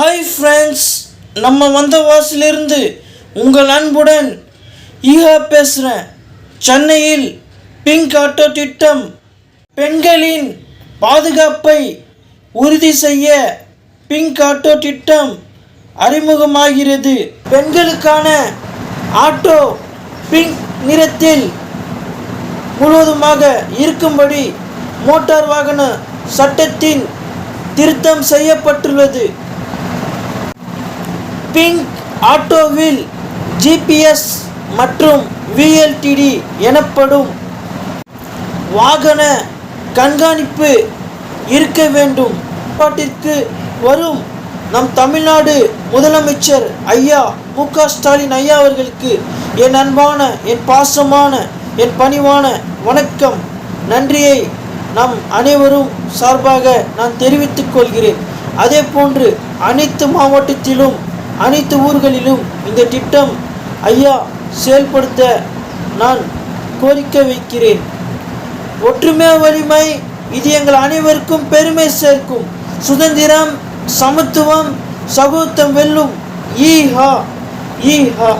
Hi friends நம்ம வந்த வாசிலிருந்து உங்கள் அன்புடன் ஈஹா பேசுகிறேன் சென்னையில் பிங்க் ஆட்டோ திட்டம் பெண்களின் பாதுகாப்பை உறுதி செய்ய பிங்க் ஆட்டோ திட்டம் அறிமுகமாகிறது. பெண்களுக்கான ஆட்டோ பிங்க் நிறத்தில் முழுவதுமாக இருக்கும்படி மோட்டார் வாகன சட்டத்தின் திருத்தம் செய்யப்பட்டுள்ளது. பிங்க் ஆட்டோவில் ஜிபிஎஸ் மற்றும் விஎல்டிடி எனப்படும் வாகன கண்காணிப்பு இருக்க வேண்டும். பாட்டிற்கு வரும் நம் தமிழ்நாடு முதலமைச்சர் ஐயா மு க ஸ்டாலின் ஐயா அவர்களுக்கு என் அன்பான என் பாசமான என் பணிவான வணக்கம். நன்றியை நம் அனைவரும் சார்பாக நான் தெரிவித்துக் கொள்கிறேன். அதே போன்று அனைத்து மாவட்டத்திலும் அனைத்து ஊர்களிலும் இந்த திட்டம் ஐயா செயல்படுத்த நான் கோரிக்கை வைக்கிறேன். ஒற்றுமை வலிமை இது எங்கள் அனைவருக்கும் பெருமை சேர்க்கும். சுதந்திரம் சமத்துவம் சகோத்தம் வெல்லும். ஈஹா ஈஹா.